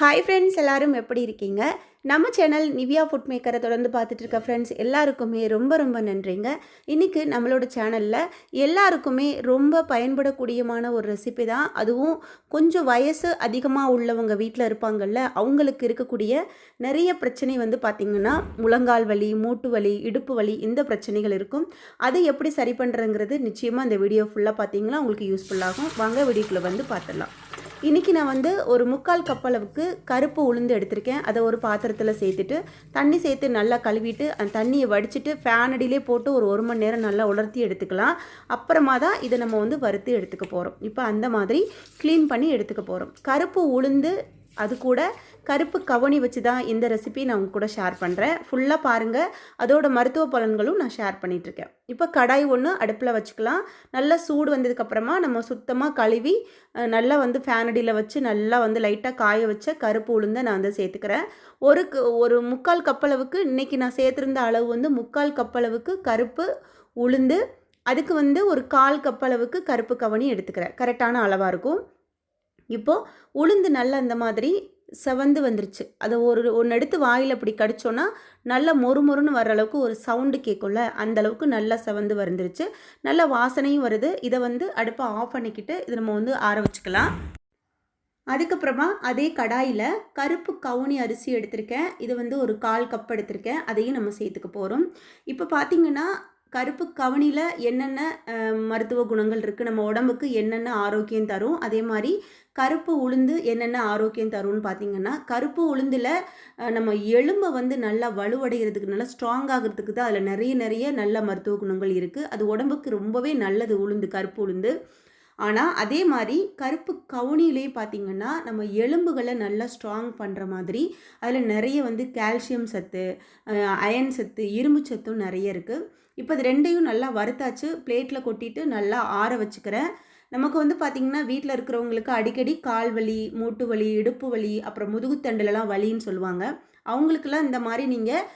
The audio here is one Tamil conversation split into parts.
ஹாய் ஃப்ரெண்ட்ஸ் எல்லோரும் எப்படி இருக்கீங்க? நம்ம சேனல் நிவ்யா ஃபுட் மேக்கரை தொடர்ந்து பார்த்துட்டு இருக்க ஃப்ரெண்ட்ஸ் எல்லாருக்குமே ரொம்ப ரொம்ப நன்றிங்க. இன்றைக்கி நம்மளோட சேனலில் எல்லாருக்குமே ரொம்ப பயன்படக்கூடியமான ஒரு ரெசிபி தான். அதுவும் கொஞ்சம் வயசு அதிகமாக உள்ளவங்க வீட்டில் இருப்பாங்கல்ல அவங்களுக்கு இருக்கக்கூடிய நிறைய பிரச்சனை வந்து பார்த்திங்கன்னா முழங்கால் வலி மூட்டு வலி இடுப்பு வலி இந்த பிரச்சனைகள் இருக்கும். அதை எப்படி சரி பண்ணுறங்கிறது நிச்சயமாக இந்த வீடியோ ஃபுல்லாக பார்த்தீங்கன்னா உங்களுக்கு யூஸ்ஃபுல்லாகும் வாங்க வீடியோக்குள்ளே வந்து பார்த்துடலாம். இன்றைக்கி நான் வந்து ஒரு முக்கால் கப் அளவுக்கு கருப்பு உளுந்து எடுத்திருக்கேன். அதை ஒரு பாத்திரத்தில் சேர்த்துட்டு தண்ணி சேர்த்து நல்லா கழுவிட்டு அந்த தண்ணியை வடிச்சிட்டு ஃபேன் அடியிலே போட்டு ஒரு ஒரு மணி நேரம் நல்லா உலர்த்தி எடுத்துக்கலாம். அப்புறமா தான் இதை நம்ம வந்து வறுத்து எடுத்துக்க போகிறோம் இப்போ அந்த மாதிரி க்ளீன் பண்ணி எடுத்துக்க போகிறோம் கருப்பு உளுந்து அது கூட கருப்பு கவனி வச்சு தான் இந்த ரெசிபி நான் உங்க கூட ஷேர் பண்ணுறேன் ஃபுல்லாக பாருங்கள் அதோட மருத்துவ பலன்களும் நான் ஷேர் பண்ணிகிட்ருக்கேன் இப்போ கடாய் ஒன்று அடுப்பில் வச்சுக்கலாம். நல்லா சூடு வந்ததுக்கப்புறமா நம்ம சுத்தமாக கழுவி நல்லா வந்து ஃபேனடியில் வச்சு நல்லா வந்து லைட்டாக காய வச்ச கருப்பு உளுந்தை நான் வந்து சேர்த்துக்கிறேன். ஒரு ஒரு முக்கால் கப்பளவுக்கு இன்றைக்கி நான் சேர்த்துருந்த அளவு வந்து முக்கால் கப்பளவுக்கு கருப்பு உளுந்து. அதுக்கு வந்து ஒரு கால் கப்பளவுக்கு கருப்பு கவனி எடுத்துக்கிறேன். கரெக்டான அளவாக இருக்கும். இப்போது உளுந்து நல்லா அந்த மாதிரி செவந்து வந்துருச்சு. அதை ஒரு ஒன்று எடுத்து வாயில் அப்படி கடிச்சோன்னா நல்லா மொறு மொறுன்னு வர அளவுக்கு ஒரு சவுண்டு கேட்கும்ல அந்த அளவுக்கு நல்லா செவந்து வந்துருச்சு. நல்ல வாசனையும் வருது. இதை வந்து அடுப்பை ஆஃப் பண்ணிக்கிட்டு இதை நம்ம வந்து ஆற வச்சுக்கலாம். அதுக்கப்புறமா அதே கடாயில் கருப்பு கவுனி அரிசி எடுத்திருக்கேன். இது வந்து ஒரு கால் கப் எடுத்திருக்கேன். அதையும் நம்ம சேர்த்துக்க போகிறோம் இப்போ பார்த்திங்கன்னா கருப்பு கவனியில் என்னென்ன மருத்துவ குணங்கள் இருக்குது நம்ம உடம்புக்கு என்னென்ன ஆரோக்கியம் தரும் அதே மாதிரி கருப்பு உளுந்து என்னென்ன ஆரோக்கியம் தரும்னு பார்த்தீங்கன்னா கருப்பு உளுந்தில் நம்ம எலும்பை வந்து நல்லா வலுவடைகிறதுக்கு நல்லா ஸ்ட்ராங் ஆகிறதுக்கு தான் அதில் நிறைய நிறைய நல்ல மருத்துவ குணங்கள் இருக்குது அது உடம்புக்கு ரொம்பவே நல்லது உளுந்து கருப்பு உளுந்து. ஆனால் அதே மாதிரி கருப்பு கவுனிலையும் பார்த்திங்கன்னா நம்ம எலும்புகளை நல்லா ஸ்ட்ராங் பண்ணுற மாதிரி அதில் நிறைய வந்து கால்சியம் சத்து அயன் சத்து இரும்பு சத்தும் நிறைய இருக்குது இப்போ இது ரெண்டையும் நல்லா வறுத்தாச்சு பிளேட்டில் கொட்டிட்டு நல்லா ஆற வச்சுக்கிறேன். நமக்கு வந்து பார்த்திங்கன்னா வீட்டில் இருக்கிறவங்களுக்கு அடிக்கடி கால் வலி மூட்டு வலி இடுப்பு வலி அப்புறம் முதுகுத்தண்டுலலாம் வலின்னு சொல்லுவாங்க. அவங்களுக்கெல்லாம் இந்த மாதிரி நீங்கள்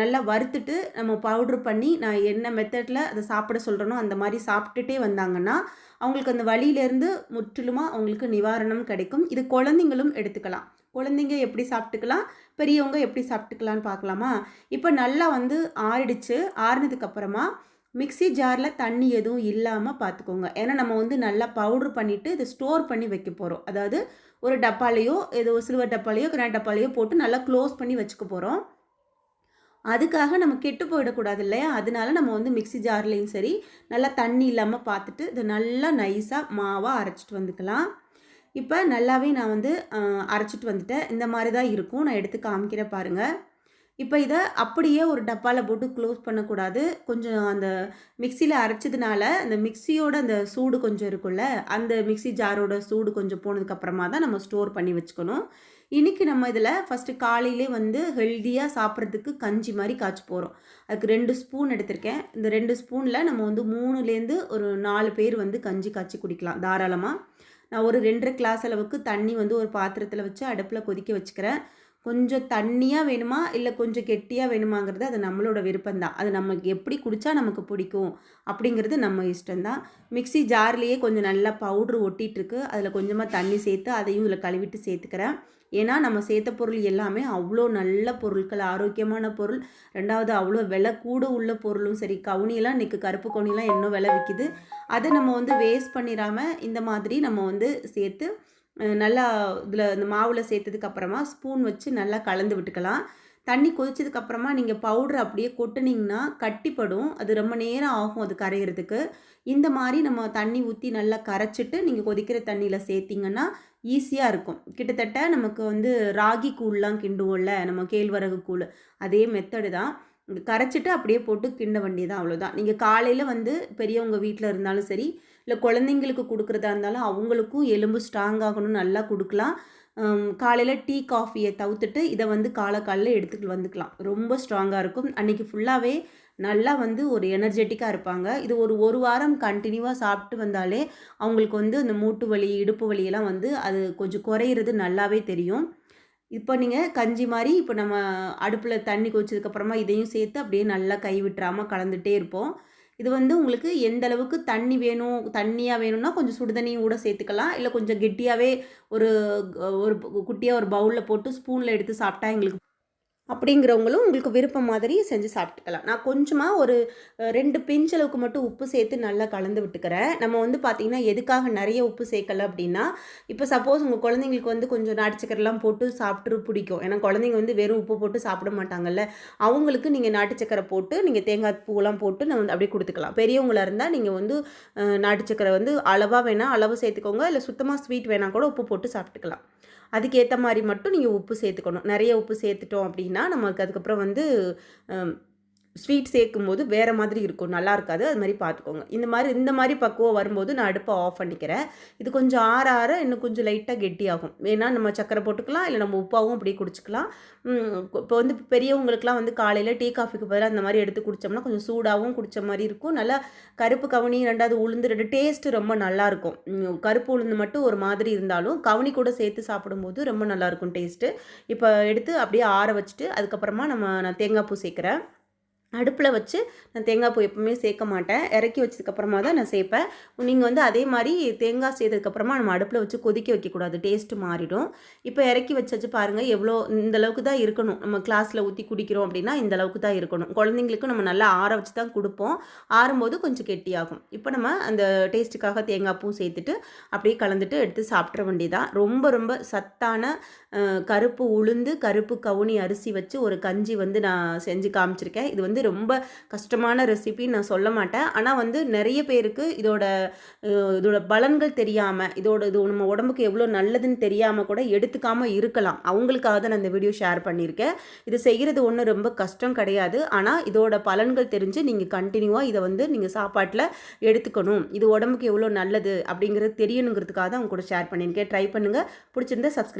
நல்லா வறுத்துட்டு நம்ம பவுட்ரு பண்ணி நான் என்ன மெத்தடில் அதை சாப்பிட சொல்கிறனோ அந்த மாதிரி சாப்பிட்டுட்டே வந்தாங்கன்னா அவங்களுக்கு அந்த வலியிலேருந்து முற்றிலுமாக அவங்களுக்கு நிவாரணம் கிடைக்கும். இது குழந்தைங்களும் எடுத்துக்கலாம். குழந்தைங்க எப்படி சாப்பிட்டுக்கலாம்? பெரியவங்க எப்படி சாப்பிட்டுக்கலான்னு பார்க்கலாமா? இப்போ நல்லா வந்து ஆறிடுச்சு. ஆறினதுக்கப்புறமா மிக்ஸி ஜாரில் தண்ணி எதுவும் இல்லாமல் பார்த்துக்கோங்க ஏன்னா நம்ம வந்து நல்லா பவுட்ரு பண்ணிவிட்டு இதை ஸ்டோர் பண்ணி வைக்க போகிறோம் அதாவது ஒரு டப்பாலையோ ஏதோ சில்வர் டப்பாலையோ கிராண்ட் டப்பாலையோ போட்டு நல்லா க்ளோஸ் பண்ணி வச்சுக்க போகிறோம் அதுக்காக நம்ம கெட்டு போயிடக்கூடாது இல்லையா? அதனால நம்ம வந்து மிக்ஸி ஜார்லேயும் சரி நல்லா தண்ணி இல்லாமல் பார்த்துட்டு இதை நல்லா நைஸாக மாவாக அரைச்சிட்டு வந்துக்கலாம். இப்போ நல்லாவே நான் வந்து அரைச்சிட்டு வந்துட்டேன். இந்த மாதிரி தான் இருக்கும். நான் எடுத்து காமிக்கிறேன் பாருங்கள் இப்போ இதை அப்படியே ஒரு டப்பாவில் போட்டு க்ளோஸ் பண்ணக்கூடாது. கொஞ்சம் அந்த மிக்சியில் அரைச்சதுனால அந்த மிக்சியோட அந்த சூடு கொஞ்சம் இருக்கும்ல அந்த மிக்ஸி ஜாரோட சூடு கொஞ்சம் போனதுக்கப்புறமா தான் நம்ம ஸ்டோர் பண்ணி வச்சுக்கணும். இன்றைக்கி நம்ம இதில் ஃபஸ்ட்டு காலையிலே வந்து ஹெல்த்தியாக சாப்பிட்றதுக்கு கஞ்சி மாதிரி காய்ச்சி போகிறோம் அதுக்கு ரெண்டு ஸ்பூன் எடுத்திருக்கேன். இந்த ரெண்டு ஸ்பூனில் நம்ம வந்து மூணுலேருந்து ஒரு நாலு பேர் வந்து கஞ்சி காய்ச்சி குடிக்கலாம் தாராளமாக நான் ஒரு ரெண்டரை கிளாஸ் அளவுக்கு தண்ணி வந்து ஒரு பாத்திரத்தில் வச்சு அடுப்பில் கொதிக்க வச்சுக்கிறேன். கொஞ்சம் தண்ணியாக வேணுமா? இல்லை கொஞ்சம் கெட்டியாக வேணுமாங்கிறது அது நம்மளோட விருப்பம்தான். அது நமக்கு எப்படி குடித்தா நமக்கு பிடிக்கும் அப்படிங்கிறது நம்ம இஷ்டம்தான். மிக்ஸி ஜார்லேயே கொஞ்சம் நல்லா பவுட்ரு ஒட்டிகிட்ருக்கு அதில் கொஞ்சமாக தண்ணி சேர்த்து அதையும் இதில் கழுவிட்டு சேர்த்துக்கிறேன். ஏன்னா நம்ம சேர்த்த பொருள் எல்லாமே அவ்வளோ நல்ல பொருட்கள் ஆரோக்கியமான பொருள். ரெண்டாவது அவ்வளோ விலை கூட உள்ள பொருளும் சரி கவுனியெல்லாம் இன்றைக்கி கருப்பு கவுனிலாம் இன்னும் விலை விற்கிது அதை நம்ம வந்து வேஸ்ட் பண்ணிடாமல் இந்த மாதிரி நம்ம வந்து சேர்த்து நல்லா இதில் இந்த மாவில் சேர்த்ததுக்கு அப்புறமா ஸ்பூன் வச்சு நல்லா கலந்து விட்டுக்கலாம். தண்ணி கொதிச்சதுக்கு அப்புறமா நீங்கள் பவுடர் அப்படியே கொட்டினீங்கன்னா கட்டிப்படும். அது ரொம்ப நேரம் ஆகும் அது கரையிறதுக்கு. இந்த மாதிரி நம்ம தண்ணி ஊற்றி நல்லா கரைச்சிட்டு நீங்கள் கொதிக்கிற தண்ணியில் சேர்த்திங்கன்னா ஈஸியாக இருக்கும். கிட்டத்தட்ட நமக்கு வந்து ராகி கூழ்லாம் கிண்டுவோம்ல நம்ம கேழ்வரகு கூழ் அதே மெத்தடு தான். கரைச்சிட்டு அப்படியே போட்டு கிண்ட வேண்டியதான் அவ்வளோதான் நீங்கள் காலையில் வந்து பெரியவங்க வீட்டில் இருந்தாலும் சரி இல்லை குழந்தைங்களுக்கு கொடுக்குறதா இருந்தாலும் அவங்களுக்கும் எலும்பு ஸ்ட்ராங் ஆகணும்னு நல்லா கொடுக்கலாம். காலையில் டீ காஃபியை தவிர்த்துட்டு இதை வந்து காலை காலையில் எடுத்துக்கிட்டு வந்துக்கலாம். ரொம்ப ஸ்ட்ராங்காக இருக்கும். அன்றைக்கி ஃபுல்லாகவே நல்லா வந்து ஒரு எனர்ஜெட்டிக்காக இருப்பாங்க. இது ஒரு ஒரு வாரம் கண்டினியூவாக சாப்பிட்டு வந்தாலே அவங்களுக்கு வந்து அந்த மூட்டு வலி இடுப்பு வலியெல்லாம் வந்து அது கொஞ்சம் குறையிறது நல்லாவே தெரியும். இப்போ நீங்கள் கஞ்சி மாதிரி இப்போ நம்ம அடுப்பில் தண்ணி கொச்சதுக்கப்புறமா இதையும் சேர்த்து அப்படியே நல்லா கை விட்டுறாமல் கலந்துகிட்டே இருப்போம். இது வந்து உங்களுக்கு எந்த அளவுக்கு தண்ணி வேணும் தண்ணியாக வேணும்னா கொஞ்சம் சுடுதண்ணியும் கூட சேர்த்துக்கலாம். இல்லை கொஞ்சம் கெட்டியாகவே ஒரு ஒரு குட்டியாக ஒரு பவுலில் போட்டு ஸ்பூனில் எடுத்து சாப்பிட்டா எங்களுக்கு அப்படிங்கிறவங்களும் உங்களுக்கு விருப்பம் மாதிரி செஞ்சு சாப்பிட்டுக்கலாம். நான் கொஞ்சமாக ஒரு ரெண்டு பிஞ்ச் அளவுக்கு மட்டும் உப்பு சேர்த்து நல்லா கலந்து விட்டுக்கிறேன். நம்ம வந்து பார்த்திங்கன்னா எதுக்காக நிறைய உப்பு சேர்க்கல அப்படின்னா இப்போ சப்போஸ் உங்கள் குழந்தைங்களுக்கு வந்து கொஞ்சம் நாட்டுச்சக்கரெலாம் போட்டு சாப்பிட்டு பிடிக்கும். ஏன்னா குழந்தைங்க வந்து வெறும் உப்பு போட்டு சாப்பிட மாட்டாங்கல்ல. அவங்களுக்கு நீங்கள் நாட்டு சக்கரை போட்டு நீங்கள் தேங்காய் பூவெல்லாம் போட்டு நம்ம வந்து அப்படியே கொடுத்துக்கலாம். பெரியவங்களாக இருந்தால் நீங்கள் வந்து நாட்டுச்சக்கரை நாட்டு சக்கரை வந்து அளவாக வேணால் அளவு சேர்த்துக்கோங்க. இல்லை சுத்தமாக ஸ்வீட் வேணால் கூட உப்பு போட்டு சாப்பிட்டுக்கலாம். அதுக்கேற்ற மாதிரி மட்டும் நீங்கள் உப்பு சேர்த்துக்கணும். நிறைய உப்பு சேர்த்துட்டோம் அப்படின்னா நமக்கு அதுக்கப்புறம் வந்து ஸ்வீட் சேர்க்கும் போது வேறு மாதிரி இருக்கும். நல்லா இருக்காது. அது மாதிரி பார்த்துக்கோங்க. இந்த மாதிரி இந்த மாதிரி பக்குவம் வரும்போது நான் அடுப்பை ஆஃப் பண்ணிக்கிறேன். இது கொஞ்சம் ஆற ஆற இன்னும் கொஞ்சம் லைட்டாக கெட்டியாகும். வேணா நம்ம சக்கரை போட்டுக்கலாம் இல்லை நம்ம உப்பாவும் அப்படியே குடிச்சிக்கலாம். இப்போ வந்து பெரியவங்களுக்குலாம் வந்து காலையில் டீ காஃபிக்கு பதிலாக அந்த மாதிரி எடுத்து குடித்தோம்னா கொஞ்சம் சூடாகவும் குடித்த மாதிரி இருக்கும். நல்லா கருப்பு கவுனி ரெண்டாவது உளுந்து ரெண்டு டேஸ்ட்டு ரொம்ப நல்லாயிருக்கும் கருப்பு உளுந்து மட்டும் ஒரு மாதிரி இருந்தாலும் கவுனி கூட சேர்த்து சாப்பிடும்போது ரொம்ப நல்லாயிருக்கும் டேஸ்ட்டு இப்போ எடுத்து அப்படியே ஆற வச்சுட்டு அதுக்கப்புறமா நம்ம நான் தேங்காய் பூ சேர்க்குறேன். அடுப்பில் வச்சு நான் தேங்காய் பூ எப்பவுமே சேர்க்க மாட்டேன். இறக்கி வச்சதுக்கப்புறமா தான் நான் சேர்ப்பேன். நீங்கள் வந்து அதே மாதிரி தேங்காய் சேர்த்ததுக்கப்புறமா நம்ம அடுப்பில் வச்சு கொதிக்க வைக்கக்கூடாது. டேஸ்ட்டு மாறிடும். இப்போ இறக்கி வச்சு பாருங்கள் எவ்வளோ இந்த அளவுக்கு தான் இருக்கணும். நம்ம கிளாஸில் ஊற்றி குடிக்கிறோம் அப்படின்னா இந்த அளவுக்கு தான் இருக்கணும். குழந்தைங்களுக்கு நம்ம நல்லா ஆற வச்சு தான் கொடுப்போம். ஆறும்போது கொஞ்சம் கெட்டியாகும். இப்போ நம்ம அந்த டேஸ்ட்டுக்காக தேங்காய் பூ சேர்த்துட்டு அப்படியே கலந்துட்டு எடுத்து சாப்பிட்ற வேண்டியதான் ரொம்ப ரொம்ப சத்தான கருப்பு உளுந்து கருப்பு கவுனி அரிசி வச்சு ஒரு கஞ்சி வந்து நான் செஞ்சு காமிச்சிருக்கேன். இது வந்து ரொம்ப கஷ்டமான ரெசிபின்னு நான் சொல்ல மாட்டேன். ஆனால் வந்து நிறைய பேருக்கு இதோட இதோட பலன்கள் தெரியாமல் இதோட இது நம்ம உடம்புக்கு எவ்வளோ நல்லதுன்னு தெரியாமல் கூட எடுத்துக்காமல் இருக்கலாம். அவங்களுக்காக தான் நான் இந்த வீடியோ ஷேர் பண்ணியிருக்கேன். இது செய்கிறது ஒன்றும் ரொம்ப கஷ்டம் கிடையாது. ஆனால் இதோட பலன்கள் தெரிஞ்சு நீங்கள் கண்டினியூவாக இதை வந்து நீங்கள் சாப்பாட்டில் எடுத்துக்கணும். இது உடம்புக்கு எவ்வளோ நல்லது அப்படிங்கிறது தெரியணுங்கிறதுக்காக தான் அவங்க கூட ஷேர் பண்ணியிருக்கேன். ட்ரை பண்ணுங்கள் பிடிச்சிருந்தா சப்ஸ்கிரைப்